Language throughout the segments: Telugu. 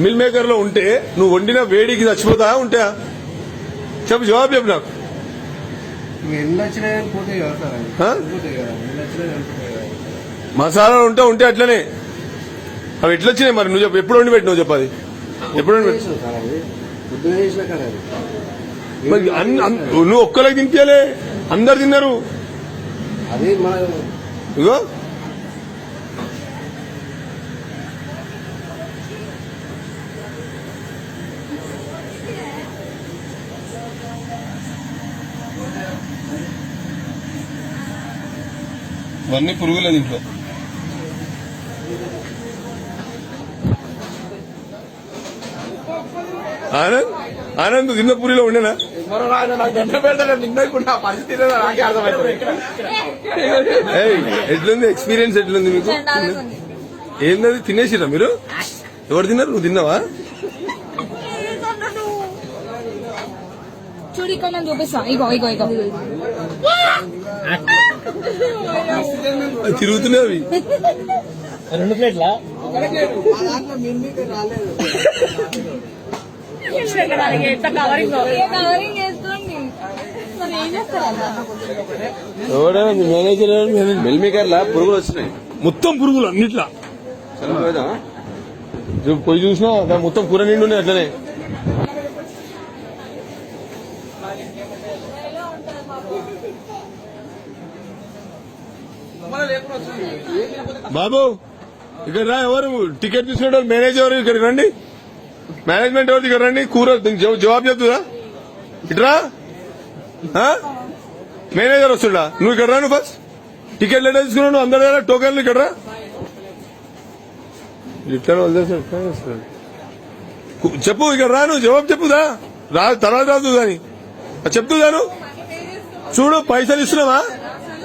మిల్ మేకర్లో ఉంటే నువ్వు వండిన వేడికి చచ్చిపోతావా ఉంటాయా చెప్పు జవాబు చెప్పు నాకు. మసాలాలు ఉంటే ఉంటే అట్లనే. అవి ఎట్లా వచ్చినాయి మరి? నువ్వు చెప్పు. ఎప్పుడు వండి ఎప్పుడు పెట్టు చేసిన కదా అది. మరి నువ్వు ఒక్కరికి తినిపించలే అందరు తిన్నారు. ఇగో. ఇవన్నీ పురుగులే దీంట్లో. ఆనంద్ ఆనంద్ తిన్న పూరిలో ఉండేనా ఏయ్, ఎట్లుంది? ఎక్స్పీరియన్స్ ఎట్లుంది మీకు? ఏంటది తినేసిరా మీరు? ఎవరు తిన్నారు? నువ్వు తిన్నావా? చూడు ఇక్కడ చూపిస్తా. ఇగో ఇగో ఇగో. అవి రెండు ప్లేట్లా? మేనేజర్ ఎవరు? మేనేజర్. మిల్ మేకర్ లా పురుగులు వచ్చినాయి. మొత్తం పురుగులు అన్నిట్లా. పోయి చూసినా మొత్తం కూర నిండు ఉన్నాయి అట్లనే. బాబు ఇక్కడ రా ఎవరు? టికెట్ తీసుకునే మేనేజర్ ఎవరు? రండి. మేనేజ్మెంట్ ఎవరు? ఇక్కడ రండి. కూర జవాబు చెప్తుందా? ఇట్రా మేనేజర్ వస్తుండా? నువ్వు ఇక్కడ రా నువ్వు ఫస్ట్ టికెట్ లెటర్ తీసుకున్నావు నువ్వు అందరు కదా టోకెన్లు ఇక్కడ రా. చెప్పు ఇక్కడ రాను జవాబు చెప్పుదా రా. తర్వాత రాదు దాని. చెప్తుదాను చూడు పైసలు ఇస్తున్నావా?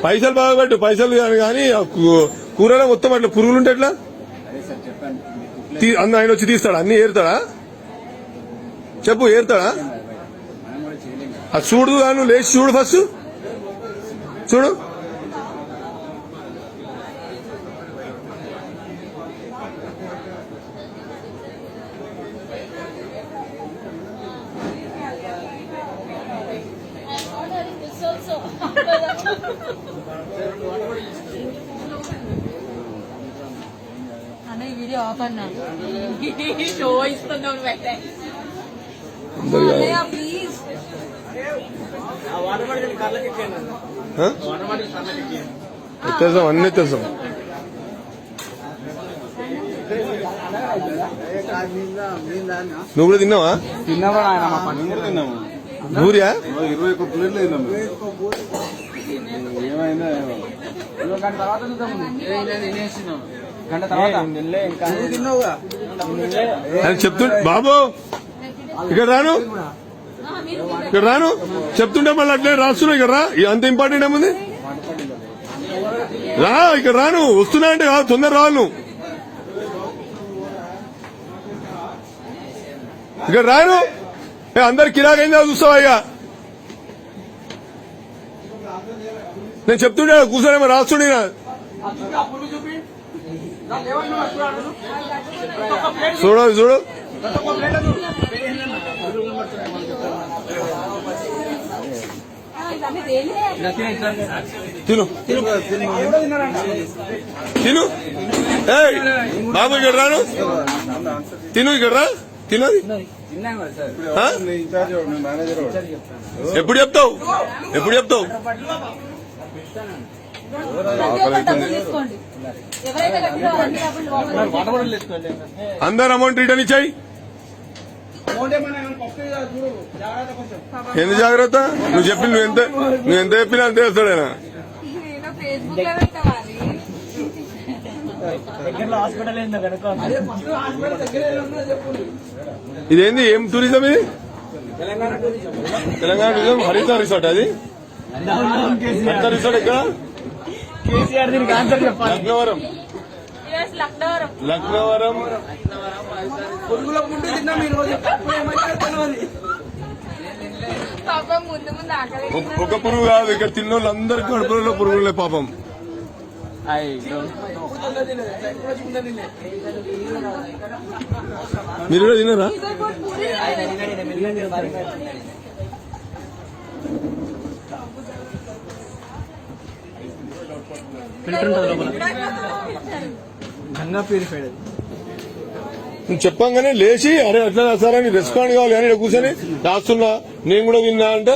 పైసలు బాగా పెట్టు పైసలు కానీ కానీ ఆ కూ- కూరలో మొత్తం అట్లా పురుగులు ఉంటే ఎట్లా? తీ- అన్న ఆయన వచ్చి తీస్తాడా? అన్ని ఏరుతాడా? చెప్పు ఏరుతాడా? అది చూడు గాను లేచి చూడు ఫస్ట్. చూడు అన్న ఈ వీడియో ఆఫ్ అన్నా షో ఇస్తున్నావు ప్లీజ్? ఎత్తేసాం అన్ని. ఎత్తేసాం నువ్వు కూడా తిన్నావా? తిన్నావా ఆయన మా పని? తిన్నాము. భూరియా ఇరవై ఒక్క ప్లేట్లు తిన్నాము. ఏమైందా ఏమో. గంట తర్వాత గంట తర్వాత. బాబు! ఇక్కడ రాను. ఇక్కడ రాను. చెప్తుంటే మళ్ళీ అట్లే రాస్తున్నావు ఇక్కడ రా. ఇది అంత ఇంపార్టెంట్ ఏముంది రా ఇక్కడ రాను. వస్తున్నా అంటే కాదు తొందర నువ్వు. ఇక్కడ రాను. ఏ, అందరు కిరాకైందా చూస్తావా ఇక? నేను చెప్తుండే కూర్చోనేమో రాస్తుండే. చూడు చూడు. తిను. తిను. ఏయ్ బాబు ఇక్కడ రాను. తిను ఇక్కడ రా. తినది. ఎప్పుడు చెప్తావు? ఎప్పుడు చెప్తావు? అందరు అమౌంట్ రిటర్న్ ఇచ్చాయి. ఎంత జాగ్రత్త నువ్వు చెప్పి నువ్వు ఎంత నువ్వు ఎంత చెప్పినా అంతే వేస్తాడు ఆయన. నేను ఫేస్బుక్లో పెట్టవాలి. దగ్గరలో హాస్పిటల్ ఏందో కనుక్కో. ఇదేంది? ఏం టూరిజం ఇది? తెలంగాణ టూరిజం హరిత రిసార్ట్ అది? హరిత రిసార్ట్ ఎక్కడ? కేసీఆర్ దీనికి ఆన్సర్ చెప్పాలి. లక్నవరం యుఎస్ లక్నవరం లక్నవరం పాపం ముందు ముందు ఆకలి ఒక- పురుగు కాదు ఇక్కడ తిన్న వాళ్ళందరికీ కడుపులో పురుగులే పాపం. అయ్యో. మీరు కూడా తిన్నారా ఫిల్టర్ ఉంటుంది లోపల. గంగా ప్యూరిఫైడ్ అది. నువ్వు చెప్పంగానే లేచి అరే అట్లా రాస్తారని రెస్పాండ్ కావాలి అని కూర్చొని రాస్తున్నా. నేను కూడా విన్నా అంటే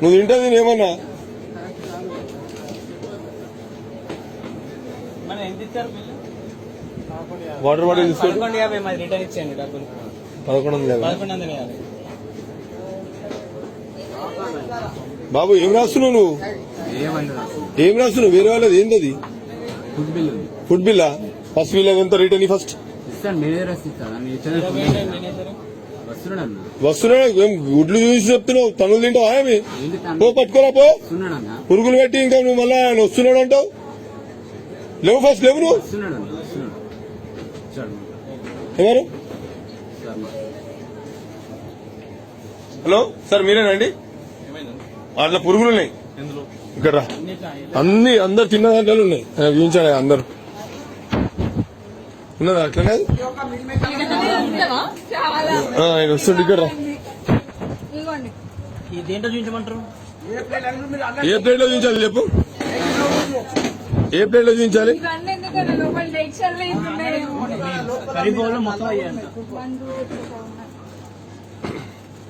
నువ్వు తింటది బిల్లు? వాటర్ బాటిల్ తీసుకోండి పదకొండు వందల యాభై. పదకొండు వందల యాభై. బాబు ఏం రాస్తున్నావు నువ్వు? ఏం రాస్తున్నావు? వేరే వాళ్ళది ఏంటది ఫుడ్ బిల్ ఫుడ్ బిల్లా ఫస్ట్ బిల్ ఎంత? రేట్ అని ఫస్ట్ వస్తున్నాడు ఏం గుడ్లు చూసి చెప్తున్నావు? తనులు తింటావా తను? పో పట్టుకోరా పో. పురుగులు పెట్టి ఇంకా నువ్వు మళ్ళా ఆయన వస్తున్నాడు అంటావు? లేవు ఫస్ట్ లేవు నువ్వు? ఎవరు? సార్ హలో సార్ మీరేనండి అట్లా పురుగులు ఉన్నాయి ఇక్కడ. అన్ని అందరు తిన్న దాంట్లో ఉన్నాయి. ఆ, చూపించాడు అందరు. ఉన్నదా అట్లనే? ఉంటావా? చాలా ఆ, ఆయన వస్తుండే ఇక్కడ ఏ ప్లేట్లో చూపించాలి చెప్పు? ఏ ప్లేట్లో చూపించాలి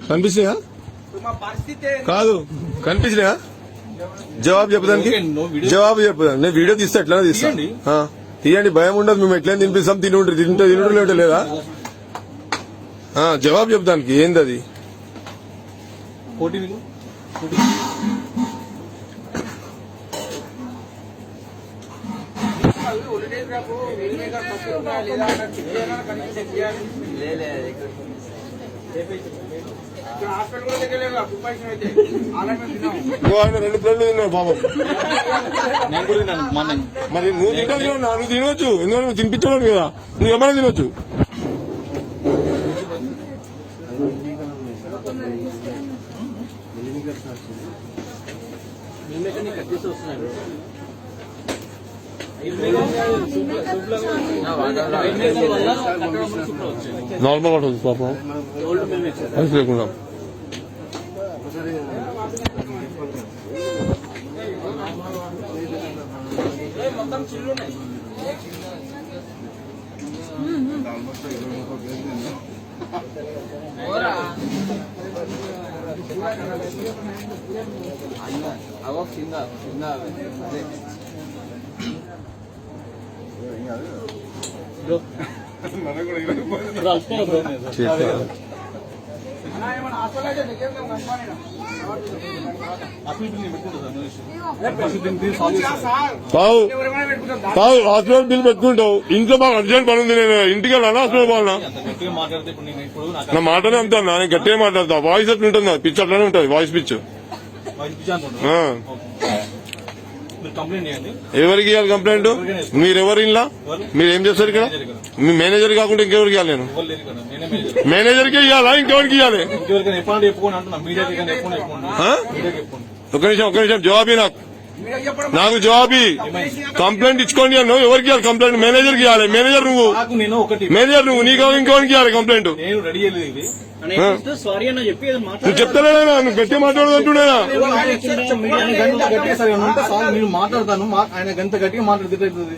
కనిపిస్తాయా కాదు కనిపించినాయా జవాబు చెప్పడానికి? జవాబు చెప్పదాం నేను వీడియో తీస్తే ఎట్లా తీస్తా. ఆ, తీయండి భయం ఉండదు. మేము ఎట్లా తినిపిస్తాం తిని ఉంటుంది తింటే తినడం లేదో? జవాబు చెప్దానికి ఏంది అది ఆయన రెండు ప్లేట్లు తిన్నాడు పాపం. మరి నువ్వు తింటావు నువ్వు తినవచ్చు ఎందుకంటే నువ్వు తినిపించడం కదా. నువ్వు ఏమైనా తినొచ్చు. నార్మల్ వాటర్ పాపం. ఐస్ లేకుండా అవో కింద కింద అదే కావు హాస్పిటల్ బిల్ పెట్టుకుంటావు. ఇంట్లో మాకు అర్జెంట్ పని ఉంది నేను ఇంటికి వెళ్ళాను హాస్పిటల్ పోవాలన్నా నా మాటనే అంతా నేను గట్టిగా మాట్లాడతా. వాయిస్ ఎట్లా ఉంటుంది? పిచ్ అట్లానే ఉంటుంది వాయిస్ పిచ్ వాయిస్ పిచ్చి అంటుండ్రు. ఆ. మీరు కంప్లైంట్ చేయండి ఎవరికి ఇవ్వాలి కంప్లైంట్ మీరు ఎవరు? ఇలా మీరు ఏం చేస్తారు ఇక్కడ? మీ మేనేజర్ కాకుండా ఇంకెవరికి ఇవ్వాలి నేను? మేనేజర్కి ఇవ్వాలా? ఇంకెవరికి ఇవ్వాలి? ఒక నిమిషం ఒక నిమిషం. జవాబీ నాకు. నాకు జవాబీ కంప్లైంట్ ఇచ్చుకోండి అన్నావు ఎవరికి ఇవ్వాలి కంప్లైంట్? మేనేజర్కి ఇవ్వాలి. మేనేజర్ నువ్వు. నాకు నేను ఒకటి. మేనేజర్ నువ్వు. నీకు ఇంకెవరికి ఇవ్వాలి కంప్లైంట్? నువ్వు చెప్తలేనా నువ్వు గట్టి మాట్లాడదంటున్నా మీడియా ఆయన గంట గట్టిగా సార్ ఏమన్నా ఉంటే సార్ నేను మాట్లాడతాను మా- ఆయన గంట గట్టిగా మాట్లాడితే అవుతుంది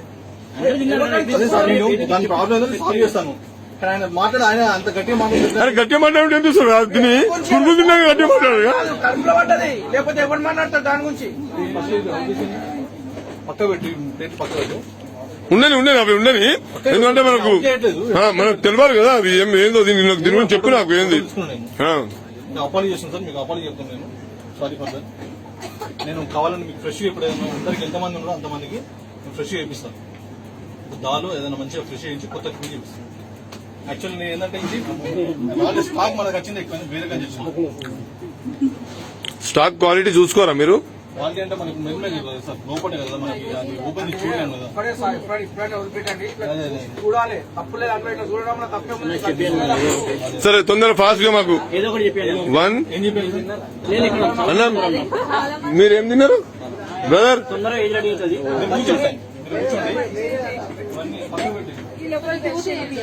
అదే సార్ నేను దాని ప్రాబ్లం సాల్వ్ చేస్తాను. ఆయన మాట్లాడు ఆయన అంత గట్టిగా మాట్లాడితే అరే గట్టి మాట్లాడి ఏం చేస్తారు తిని పురుగు తిన్నాక గట్టి మాట్లాడు కడుపులో పడ్డది. లేకపోతే ఎవరు మాట్లాడతారు దాని గురించి? పక్క పెట్టి పక్క పెట్టు. ఉండని ఉండని అవి ఉండని ఎందుకంటే మనకు మనకు తెలియాలి కదా అది ఏం ఏందో దీని నాకు దీని గురించి చెప్పు నాకు ఏంది. అపాలజీ చేస్తాను సార్ మీకు అపాలజీ చెప్తాను నేను. సారీ ఫర్ నేను కావాలని మీకు ఫ్రెష్ ఇప్పుడు అందరికి ఎంతమంది ఉన్నారో అంతమందికి ఫ్రెష్ చేపిస్తాను. దాలు ఏదైనా మంచిగా ఫ్రెష్ చేయించి కొత్త క్లీన్ చేపిస్తాను. యాక్చువల్లీ నేను ఏంటంటే ఇది వాళ్ళ స్టాక్ మనకు వచ్చింది ఎక్కువ వేరే కానీ చేసిన స్టాక్ క్వాలిటీ చూసుకోరా మీరు? వాళ్ళకి అంటే మనకి మెరుమే కదా సార్ లోపలే కదా మనకి అది ఓపెన్ చూడలేము కదా. ఇప్పుడే సార్ ఇప్పుడే ఇప్పుడే వదిలిపెట్టండి. అదే అదే చూడాలి తప్పులేదు అట్లా ఇట్లా చూడడంలో తప్పేముంది సరే. తొందర ఫాస్ట్గా మాకు. ఏదో ఒకటి చెప్పాను వన్ ఏం అన్న మీరేం తిన్నారు? బ్రదర్ తొందరగా ఏజ్ రెడీ అవుతుంది? మీరు కూర్చోండి. మీరు కూర్చోండి.